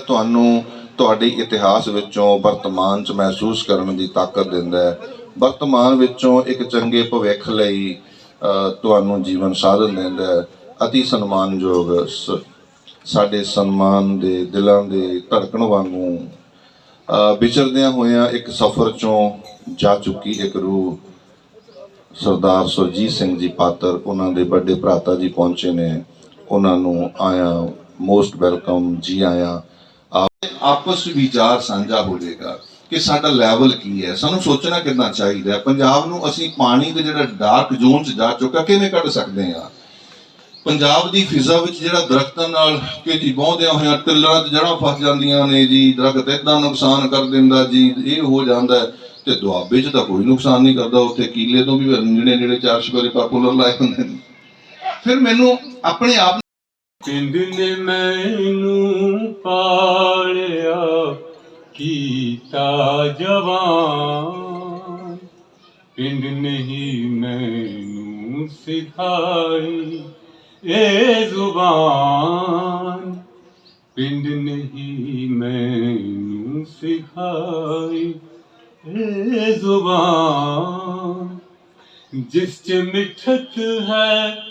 ਤੁਹਾਨੂੰ ਤੁਹਾਡੇ ਇਤਿਹਾਸ ਵਿੱਚੋਂ ਵਰਤਮਾਨ 'ਚ ਮਹਿਸੂਸ ਕਰਨ ਦੀ ਤਾਕਤ ਦਿੰਦਾ ਹੈ। ਵਰਤਮਾਨ ਵਿੱਚੋਂ ਇੱਕ ਚੰਗੇ ਭਵਿੱਖ ਲਈ ਅ, ਤੁਹਾਨੂੰ ਜੀਵਨ ਸਾਧਨ ਦਿੰਦਾ ਹੈ। ਅਤੀ ਸਨਮਾਨਯੋਗ ਸ- ਸਾਡੇ ਸਨਮਾਨ ਦੇ ਦਿਲਾਂ ਦੇ ਧੜਕਣ ਵਾਂਗੂ ਵਿਚਰਦਿਆਂ ਹੋਇਆਂ ਇੱਕ ਸਫ਼ਰ 'ਚੋਂ ਜਾ ਚੁੱਕੀ ਇੱਕ ਰੂਹ ਸਰਦਾਰ ਸੁਰਜੀਤ ਸਿੰਘ ਜੀ ਪਾਤਰ ਉਹਨਾਂ ਦੇ ਵੱਡੇ ਭਰਾਤਾ ਜੀ ਪਹੁੰਚੇ ਨੇ। ਉਹਨਾਂ ਨੂੰ ਆਇਆ ਮੋਸਟ ਵੈਲਕਮ ਜੀ ਆਇਆ। ਆਪਸ ਵਿਚਾਰ ਸਾਂਝਾ ਹੋ ਜਾਏਗਾ ਕਿ ਸਾਡਾ ਲੈਵਲ ਕੀ ਹੈ। ਸਾਨੂੰ ਸੋਚਣਾ ਕਿੰਨਾ ਚਾਹੀਦਾ ਪੰਜਾਬ ਨੂੰ ਅਸੀਂ ਪਾਣੀ ਦੇ ਜਿਹੜਾ ਡਾਰਕ ਜ਼ੋਨ 'ਚ ਜਾ ਚੁੱਕਾ ਕਿਵੇਂ ਕੱਢ ਸਕਦੇ ਹਾਂ? ਪੰਜਾਬ ਦੀ ਫਿਜ਼ਾ ਵਿੱਚ ਜਿਹੜਾ ਦਰਖਤਾਂ ਨਾਲ ਕਿ ਬਹੁਦਿਆਂ ਹੋਇਆਂ ਟਿੱਲਰਾਂ 'ਚ ਜੜਾਂ ਫਸ ਜਾਂਦੀਆਂ ਨੇ ਜੀ। ਦਰਖਤ ਇਦਾਂ ਨੁਕਸਾਨ ਕਰ ਦਿੰਦਾ ਜੀ। ਇਹ ਹੋ ਜਾਂਦਾ ਤੇ ਦੁਆਬੇ 'ਚ ਤਾਂ ਕੋਈ ਨੁਕਸਾਨ ਨਹੀਂ ਕਰਦਾ। ਉੱਥੇ ਕੀਲੇ ਤੋਂ ਵੀ ਜਿਹੜੇ ਜਿਹੜੇ ਚਾਰ ਸ਼ਗੋਰੇ ਪਾਪੂਲਰ ਲਾਏ ਹੁੰਦੇ ਨੇ। ਫਿਰ ਮੈਨੂੰ ਆਪਣੇ ਆਪ ਪਿੰਡ ਨੇ ਮੈਨੂੰ ਪਾਲਿਆ, ਕੀਤਾ ਜਵਾਨ। ਪਿੰਡ ਨੇ ਮੈਨੂੰ ਸਿਖਾਈ ਏ ਜ਼ੁਬਾਨ। ਪਿੰਡ ਨਹੀਂ ਮੈਨੂੰ ਸਿਖਾਈ ਏ ਜ਼ੁਬਾਨ। ਜਿਸ ਚ ਮਿੱਠਤ ਹੈ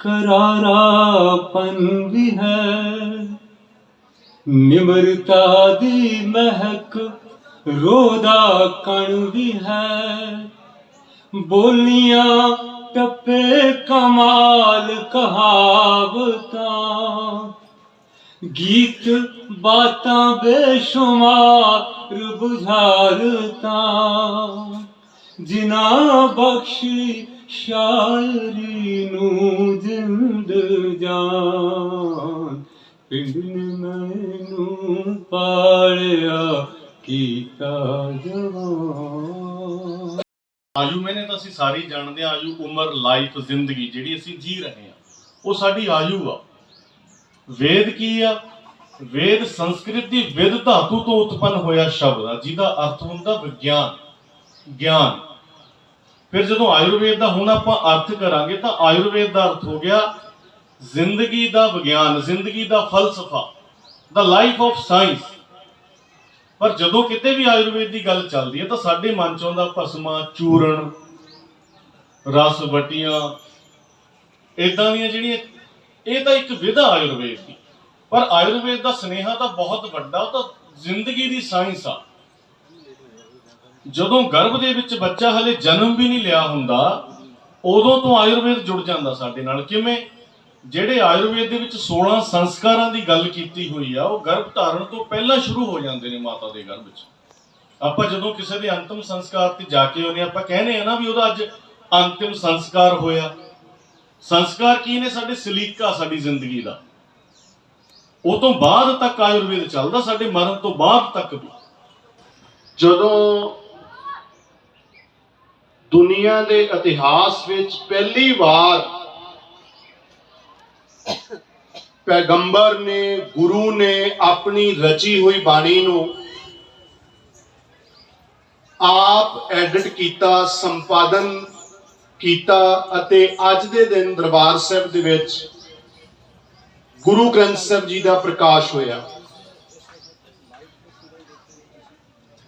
ਕਰਾਰਾਪਨ ਵੀ ਹੈ। ਨਿਮਰਤਾ ਦੀ ਮਹਿਕ ਰੋਦਾ ਕਣ ਵੀ ਹੈ। ਬੋਲੀਆਂ ਟੱਪੇ ਕਮਾਲ ਕਹਾਵਤਾਂ, ਗੀਤ ਬਾਤਾਂ ਬੇਸ਼ੁਮਾਰ ਬੁਝਾਰਤਾਂ ਜਿਨਾ ਬਖਸ਼ੀ ਸ਼ਾਇਰੀ ਨੂੰ ਜਿੰਦ ਜਾਨ, ਪਿੰਡ ਮੈਨੂੰ ਪਾਲਿਆ ਕੀਤਾ ਜਵਾਨ। ਆਯੂ ਮੈਨੇ ਤਾਂ ਅਸੀਂ ਸਾਰੇ ਜਾਣਦੇ ਆ ਆਯੂ ਉਮਰ, ਲਾਈਫ, ਜ਼ਿੰਦਗੀ ਜਿਹੜੀ ਅਸੀਂ ਜੀ ਰਹੇ ਆ ਉਹ ਸਾਡੀ ਆਯੂ ਆ। ਵੇਦ ਕੀ ਆ? ਵੇਦ ਸੰਸਕ੍ਰਿਤ ਦੀ ਵਿਦ ਧਾਤੂ ਤੋਂ ਉਤਪੰਨ ਹੋਇਆ ਸ਼ਬਦ ਆ, ਜਿਹਦਾ ਅਰਥ ਹੁੰਦਾ ਵਿਗਿਆਨ, ਗਿਆਨ। ਫਿਰ ਜਦੋਂ ਆਯੁਰਵੇਦ ਦਾ ਹੁਣ ਆਪਾਂ ਅਰਥ ਕਰਾਂਗੇ ਤਾਂ ਆਯੁਰਵੇਦ ਦਾ ਅਰਥ ਹੋ ਗਿਆ ਜ਼ਿੰਦਗੀ ਦਾ ਵਿਗਿਆਨ, ਜ਼ਿੰਦਗੀ ਦਾ ਫਲਸਫਾ ਦਾ ਲਾਈਫ ਆਫ ਸਾਇੰਸ ਪਰ ਜਦੋਂ ਕਿਤੇ ਵੀ ਆਯੁਰਵੇਦ ਦੀ ਗੱਲ ਚੱਲਦੀ ਹੈ ਤਾਂ ਸਾਡੇ ਮਨ ਚ ਆਉਂਦਾ ਭਸਮਾ, ਚੂਰਨ, ਰਸ ਵਟੀਆਂ ਇਦਾਂ ਦੀਆਂ ਜਿਹੜੀਆਂ, ਇਹ ਤਾਂ ਇੱਕ ਵਿਧਾ ਆਯੁਰਵੇਦ ਦੀ। ਪਰ ਆਯੁਰਵੇਦ ਦਾ ਸਨੇਹਾ ਤਾਂ ਬਹੁਤ ਵੱਡਾ, ਉਹ ਤਾਂ ਜ਼ਿੰਦਗੀ ਦੀ ਸਾਇੰਸ ਆ। ਜਦੋਂ ਗਰਭ ਦੇ ਵਿੱਚ ਬੱਚਾ ਹਲੇ ਜਨਮ ਵੀ ਨਹੀਂ ਲਿਆ ਹੁੰਦਾ ਉਦੋਂ ਤੋਂ ਆਯੁਰਵੇਦ ਜੁੜ ਜਾਂਦਾ ਸਾਡੇ ਨਾਲ। ਕਿਵੇਂ? ਜਿਹੜੇ ਆਯੁਰਵੇਦ ਦੇ ਵਿੱਚ 16 ਸੰਸਕਾਰਾਂ ਦੀ ਗੱਲ ਕੀਤੀ ਹੋਈ ਆ ਉਹ ਗਰਭ ਧਾਰਨ ਤੋਂ ਪਹਿਲਾਂ ਸ਼ੁਰੂ ਹੋ ਜਾਂਦੇ ਨੇ ਮਾਤਾ ਦੇ ਗਰਭ ਵਿੱਚ। ਆਪਾਂ ਜਦੋਂ ਕਿਸੇ ਦੇ ਅੰਤਿਮ ਸੰਸਕਾਰ ਤੇ ਜਾ ਕੇ ਆਉਂਦੇ ਹਾਂ, ਆਪਾਂ ਕਹਿੰਦੇ ਆ ਨਾ ਵੀ ਉਹਦਾ ਅੱਜ ਅੰਤਿਮ ਸੰਸਕਾਰ ਹੋਇਆ। ਸੰਸਕਾਰ ਕੀ ਨੇ ਸਾਡੇ ਸਲੀਕਾ ਸਾਡੀ ਜ਼ਿੰਦਗੀ ਦਾ? ਉਹ ਤੋਂ ਬਾਅਦ ਤੱਕ ਆਯੁਰਵੇਦ ਚੱਲਦਾ ਸਾਡੇ ਮਰਨ ਤੋਂ ਬਾਅਦ ਤੱਕ ਵੀ। ਜਦੋਂ ਦੁਨੀਆ ਦੇ ਇਤਿਹਾਸ ਵਿੱਚ ਪਹਿਲੀ ਵਾਰ ਪੈਗੰਬਰ ਨੇ, ਗੁਰੂ ਨੇ ਆਪਣੀ ਰਚੀ ਹੋਈ ਬਾਣੀ ਨੂੰ ਆਪ ਐਡਿਟ ਕੀਤਾ, ਸੰਪਾਦਨ ਕੀਤਾ ਅਤੇ ਅੱਜ ਦੇ ਦਿਨ ਦਰਬਾਰ ਸਾਹਿਬ ਦੇ ਵਿੱਚ ਗੁਰੂ ਗ੍ਰੰਥ ਸਾਹਿਬ ਜੀ ਦਾ ਪ੍ਰਕਾਸ਼ ਹੋਇਆ।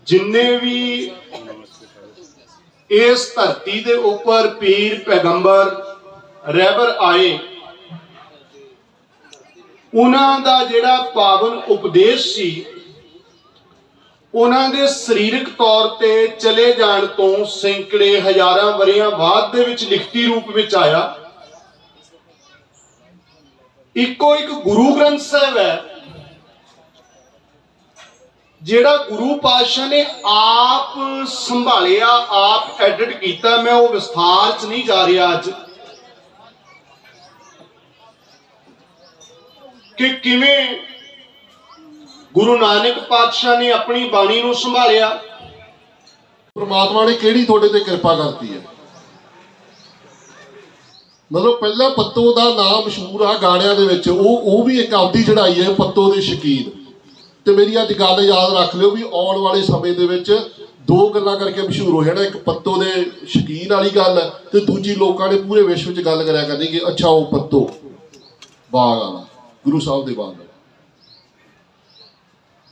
ਜਿੰਨੇ ਵੀ ਇਸ ਧਰਤੀ ਦੇ ਉੱਪਰ ਪੀਰ ਪੈਗੰਬਰ ਰਹਿਬਰ ਆਏ। ਉਹਨਾਂ ਦਾ ਜਿਹੜਾ ਪਾਵਨ ਉਪਦੇਸ਼ ਸੀ, ਉਹਨਾਂ ਦੇ ਸਰੀਰਕ ਤੌਰ ਤੇ ਚਲੇ ਜਾਣ ਤੋਂ ਸੈਂਕੜੇ ਹਜ਼ਾਰਾਂ ਵਰਿਆਂ ਬਾਅਦ ਦੇ ਵਿੱਚ ਲਿਖਤੀ ਰੂਪ ਵਿੱਚ ਆਇਆ। ਇੱਕੋ ਇੱਕ ਗੁਰੂ ਗ੍ਰੰਥ ਸਾਹਿਬ ਹੈ। ਜਿਹੜਾ ਗੁਰੂ ਪਾਤਸ਼ਾਹ ਨੇ ਆਪ ਸੰਭਾਲਿਆ, ਆਪ ਐਡਿਟ ਕੀਤਾ, ਮੈਂ ਉਹ ਵਿਸਥਾਰ ਚ ਨਹੀਂ ਜਾ ਰਿਹਾ ਅੱਜ। ਕਿ ਕਿਵੇਂ ਗੁਰੂ ਨਾਨਕ ਪਾਤਸ਼ਾਹ ਨੇ ਆਪਣੀ ਬਾਣੀ ਨੂੰ ਸੰਭਾਲਿਆ? ਪ੍ਰਮਾਤਮਾ ਨੇ ਕਿਹੜੀ ਤੁਹਾਡੇ ਤੇ ਕਿਰਪਾ ਕਰਤੀ ਹੈ? ਮਤਲਬ ਪਹਿਲਾ ਪੱਤੋ ਦਾ ਨਾਮ ਮਸ਼ਹੂਰ ਆ ਗਾਣਿਆਂ ਦੇ ਵਿੱਚ, ਉਹ ਉਹ ਵੀ ਇੱਕ ਆਪਦੀ ਚੜਾਈ ਹੈ, ਪੱਤੋ ਦੇ ਸ਼ਕੀਨ। ਤੇ ਮੇਰੀ ਅੱਜ ਗੱਲ ਯਾਦ ਰੱਖ ਲਿਓ ਵੀ ਆਉਣ ਵਾਲੇ ਸਮੇਂ ਦੇ ਵਿੱਚ ਦੋ ਗੱਲਾਂ ਕਰਕੇ ਮਸ਼ਹੂਰ ਹੋ ਜਾਣਾ, ਇੱਕ ਪੱਤੋ ਦੇ ਸ਼ਕੀਨ ਵਾਲੀ ਗੱਲ ਹੈ ਤੇ ਦੂਜੀ ਲੋਕਾਂ ਨੇ ਪੂਰੇ ਵਿਸ਼ਵ 'ਚ ਗੱਲ ਕਰਿਆ ਕਰਨੀ ਕਿ ਅੱਛਾ ਉਹ ਪੱਤੋ। ਬਾਗ ਵਾਲਾ ਗੁਰੂ ਸਾਹਿਬ ਦੇ ਬਾਗ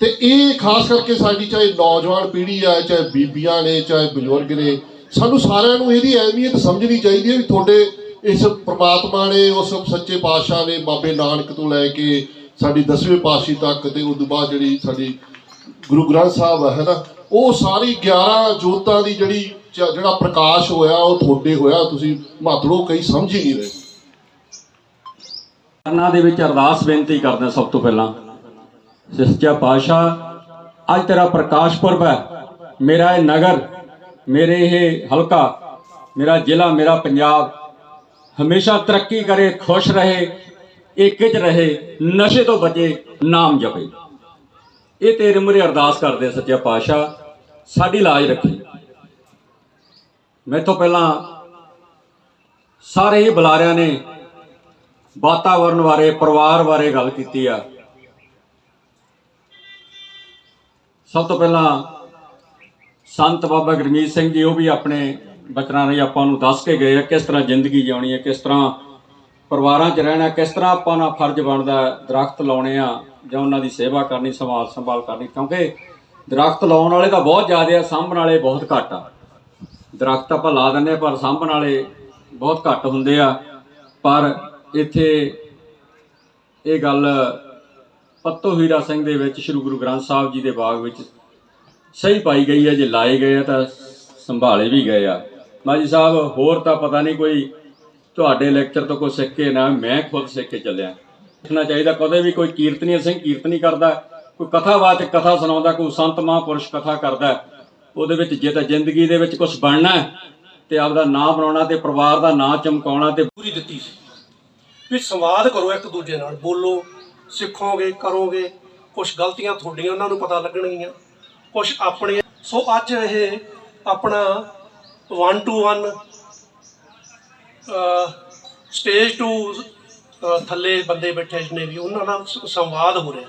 ਤੇ ਇਹ ਖਾਸ ਕਰਕੇ ਸਾਡੀ ਚਾਹੇ ਨੌਜਵਾਨ ਪੀੜ੍ਹੀ ਆ, ਚਾਹੇ ਬੀਬੀਆਂ ਨੇ, ਚਾਹੇ ਬਜ਼ੁਰਗ ਨੇ, ਸਾਨੂੰ ਸਾਰਿਆਂ ਨੂੰ ਇਹਦੀ ਅਹਿਮੀਅਤ ਸਮਝਣੀ ਚਾਹੀਦੀ ਹੈ ਵੀ ਤੁਹਾਡੇ ਇਸ ਪ੍ਰਮਾਤਮਾ ਨੇ, ਉਸ ਸੱਚੇ ਪਾਤਸ਼ਾਹ ਨੇ ਬਾਬੇ ਨਾਨਕ ਤੋਂ ਲੈ ਕੇ ਸਾਡੀ ਦਸਵੇਂ ਪਾਤਸ਼ਾਹੀ ਤੱਕ ਤੇ ਉਸ ਤੋਂ ਬਾਅਦ ਜਿਹੜੀ ਸਾਡੀ ਗੁਰੂ ਗ੍ਰੰਥ ਸਾਹਿਬ ਹੈ ਨਾ, ਉਹ ਸਾਰੀ 11 ਜੋਤਾਂ ਦੀ ਜਿਹੜੀ ਜਿਹੜਾ ਪ੍ਰਕਾਸ਼ ਹੋਇਆ, ਉਹ ਤੁਹਾਡੇ ਹੋਇਆ, ਤੁਸੀਂ ਮਾਤੜੋ ਕਈ ਸਮਝ ਹੀ ਨਹੀਂ ਰਹੇ। ਕਰਨਾ ਦੇ ਵਿੱਚ ਅਰਦਾਸ ਬੇਨਤੀ ਕਰਦੇ ਸਭ ਤੋਂ ਪਹਿਲਾਂ। ਸੱਚਾ ਪਾਤਸ਼ਾਹ, ਅੱਜ ਤੇਰਾ ਪ੍ਰਕਾਸ਼ ਪੁਰਬ ਹੈ। ਮੇਰਾ ਇਹ ਨਗਰ, ਮੇਰੇ ਇਹ ਹਲਕਾ, ਮੇਰਾ ਜ਼ਿਲ੍ਹਾ, ਮੇਰਾ ਪੰਜਾਬ, ਹਮੇਸ਼ਾ ਤਰੱਕੀ ਕਰੇ, ਖੁਸ਼ ਰਹੇ। ਏਕ ਚ ਰਹੇ, ਨਸ਼ੇ ਤੋਂ ਬਚੇ, ਨਾਮ ਜਪੇ। ਇਹ ਤੇਰੇ ਮੁਰੇ ਅਰਦਾਸ ਕਰਦੇ ਹਾਂ ਪਾਤਸ਼ਾਹ, ਸਾਡੀ ਲਾਜ ਰੱਖੀ। ਮੈਥੋਂ ਪਹਿਲਾਂ ਸਾਰੇ ਹੀ ਬੁਲਾਰਿਆਂ ਨੇ ਵਾਤਾਵਰਣ ਬਾਰੇ, ਪਰਿਵਾਰ ਬਾਰੇ ਗੱਲ ਕੀਤੀ ਆ। ਸਭ ਤੋਂ ਪਹਿਲਾਂ ਸੰਤ ਬਾਬਾ ਗੁਰਮੀਤ ਸਿੰਘ ਜੀ, ਉਹ ਵੀ ਆਪਣੇ ਬਚਨਾਂ ਰਾਹੀਂ ਆਪਾਂ ਨੂੰ ਦੱਸ ਕੇ ਗਏ ਆ ਕਿਸ ਤਰ੍ਹਾਂ ਜ਼ਿੰਦਗੀ ਜਿਉਣੀ ਹੈ, ਕਿਸ ਤਰ੍ਹਾਂ ਪਰਿਵਾਰਾਂ 'ਚ ਰਹਿਣਾ ਕਿਸ ਤਰ੍ਹਾਂ ਆਪਾਂ ਨਾਲ ਫਰਜ਼ ਬਣਦਾ ਹੈ, ਦਰਖਤ ਲਾਉਣੇ ਆ ਜਾਂ ਉਹਨਾਂ ਦੀ ਸੇਵਾ ਕਰਨੀ ਸੰਭਾਲ ਸੰਭਾਲ ਕਰਨੀ? ਕਿਉਂਕਿ ਦਰਖਤ ਲਾਉਣ ਵਾਲੇ ਤਾਂ ਬਹੁਤ ਜ਼ਿਆਦੇ ਆ ਸਾਂਭਣ ਵਾਲੇ ਬਹੁਤ ਘੱਟ ਆ। ਦਰਖਤ ਆਪਾਂ ਲਾ ਦਿੰਦੇ ਆ ਪਰ ਸਾਂਭਣ ਵਾਲੇ ਬਹੁਤ ਘੱਟ ਹੁੰਦੇ ਆ। ਪਰ ਇੱਥੇ ਇਹ ਗੱਲ ਪੱਤੋ ਹੀਰਾ ਸਿੰਘ ਦੇ ਵਿੱਚ ਸ੍ਰੀ ਗੁਰੂ ਗ੍ਰੰਥ ਸਾਹਿਬ ਜੀ ਦੇ ਬਾਗ ਵਿੱਚ ਸਹੀ ਪਾਈ ਗਈ ਹੈ। ਜੇ ਲਾਏ ਗਏ ਆ ਤਾਂ ਸੰਭਾਲੇ ਵੀ ਗਏ ਆ। ਮਾਜੀ ਸਾਹਿਬ ਹੋਰ ਤਾਂ ਪਤਾ ਨਹੀਂ ਕੋਈ ਤੁਹਾਡੇ ਲੈਕਚਰ ਤੋਂ ਕੋਈ ਸਿੱਖ ਕੇ ਨਾ ਮੈਂ ਖੁਦ ਸਿੱਖ ਕੇ ਚੱਲਿਆ। ਦੇਖਣਾ ਚਾਹੀਦਾ ਕਦੇ ਵੀ ਕੋਈ ਕੀਰਤਨੀ ਸਿੰਘ ਕੀਰਤਨੀ ਕਰਦਾ ਕੋਈ ਕਥਾਵਾਚ ਕਥਾ ਸੁਣਾਉਂਦਾ ਕੋਈ ਸੰਤ ਮਹਾਂਪੁਰਸ਼ ਕਥਾ ਕਰਦਾ ਉਹਦੇ ਵਿੱਚ ਜੇ ਤਾਂ ਜ਼ਿੰਦਗੀ ਦੇ ਵਿੱਚ ਕੁਝ ਬਣਨਾ ਹੈ, ਤੇ ਆਪਦਾ ਨਾਂ ਬਣਾਉਣਾ ਤੇ ਪਰਿਵਾਰ ਦਾ ਨਾਂ ਚਮਕਾਉਣਾ ਤੇ ਪੂਰੀ ਦਿੱਤੀ ਸੀ। ਵੀ ਸੰਵਾਦ ਕਰੋ ਇੱਕ ਦੂਜੇ ਨਾਲ ਬੋਲੋ ਸਿੱਖੋਗੇ ਕਰੋਗੇ ਕੁਝ ਗਲਤੀਆਂ ਤੁਹਾਡੀਆਂ ਉਹਨਾਂ ਨੂੰ ਪਤਾ ਲੱਗਣਗੀਆਂ ਕੁਝ ਆਪਣੇ ਸੋ ਅੱਜ ਇਹ ਆਪਣਾ 1 ਟੂ 1 ਸਟੇਜ ਟੂ ਥੱਲੇ ਬੰਦੇ ਬੈਠੇ ਨੇ ਵੀ, ਉਹਨਾਂ ਨਾਲ ਸੰਵਾਦ ਹੋ ਰਿਹਾ।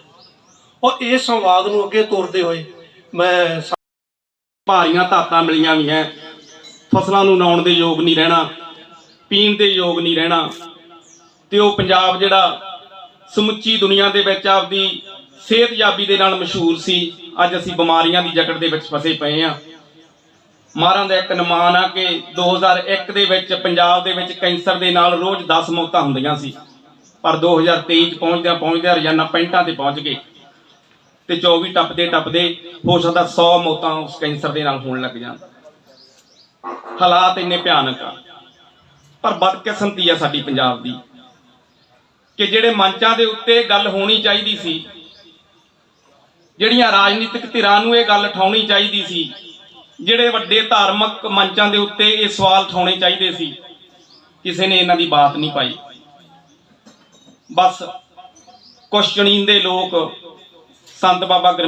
ਔਰ ਇਸ ਸੰਵਾਦ ਨੂੰ ਅੱਗੇ ਤੋਰਦੇ ਹੋਏ ਮੈਂ ਭਾਰੀਆਂ ਧਾਤਾਂ ਮਿਲੀਆਂ ਵੀ ਹੈ। ਫਸਲਾਂ ਨੂੰ ਨਾਉਣ ਦੇ ਯੋਗ ਨਹੀਂ ਰਹਿਣਾ, ਪੀਣ ਦੇ ਯੋਗ ਨਹੀਂ ਰਹਿਣਾ। ਤੇ ਉਹ ਪੰਜਾਬ ਜਿਹੜਾ ਸਮੁੱਚੀ ਦੁਨੀਆ ਦੇ ਵਿੱਚ ਆਪਦੀ ਸਿਹਤਯਾਬੀ ਦੇ ਨਾਲ ਮਸ਼ਹੂਰ ਸੀ, ਅੱਜ ਅਸੀਂ ਬਿਮਾਰੀਆਂ ਦੀ ਜਕੜ ਦੇ ਵਿੱਚ ਫਸੇ ਪਏ ਆ। ਮਾਰਾਂ ਦਾ ਇੱਕ ਨਮਾਨ ਆ ਕਿ 2001 ਦੇ ਵਿੱਚ, ਪੰਜਾਬ ਦੇ ਵਿੱਚ ਕੈਂਸਰ ਦੇ ਨਾਲ ਰੋਜ਼ 10 ਮੌਤਾਂ ਹੁੰਦੀਆਂ ਸੀ। ਪਰ 2023 ਚ ਪਹੁੰਚਦਿਆਂ ਪਹੁੰਚਦਿਆਂ ਰੋਜ਼ਾਨਾ ਪੈਂਟਾਂ ਤੇ ਪਹੁੰਚ ਗਏ ਤੇ 24 ਟੱਪਦੇ ਟੱਪਦੇ ਹੋ ਸਕਦਾ 100 ਮੌਤਾਂ ਉਸ ਕੈਂਸਰ ਦੇ ਨਾਲ ਹੋਣ ਲੱਗ ਜਾਣ। ਹਾਲਾਤ ਇੰਨੇ ਭਿਆਨਕ ਆ। ਪਰ ਬਦਕਿਸਮਤੀ ਆ ਸਾਡੀ ਪੰਜਾਬ ਦੀ ਕਿ ਜਿਹੜੇ ਮੰਚਾਂ ਦੇ ਉੱਤੇ ਗੱਲ ਹੋਣੀ ਚਾਹੀਦੀ ਸੀ, ਜਿਹੜੀਆਂ ਰਾਜਨੀਤਿਕ ਧਿਰਾਂ ਨੂੰ ਇਹ ਗੱਲ ਉਠਾਉਣੀ ਚਾਹੀਦੀ ਸੀ ਜਿਹੜੇ ਵੱਡੇ ਧਾਰਮਿਕ ਮੰਚਾਂ ਦੇ ਉੱਤੇ ਇਹ ਸਵਾਲ ਉਠਾਉਣੇ ਚਾਹੀਦੇ ਸੀ, ਕਿਸੇ ਨੇ ਇਹਨਾਂ ਦੀ ਬਾਤ ਨਹੀਂ ਪਾਈ। ਬਸ, ਕੁਛ ਚੁਣੀਂਦੇ ਲੋਕ ਸੰਤ ਬਾਬਾ ਗੁਰਮੀਤ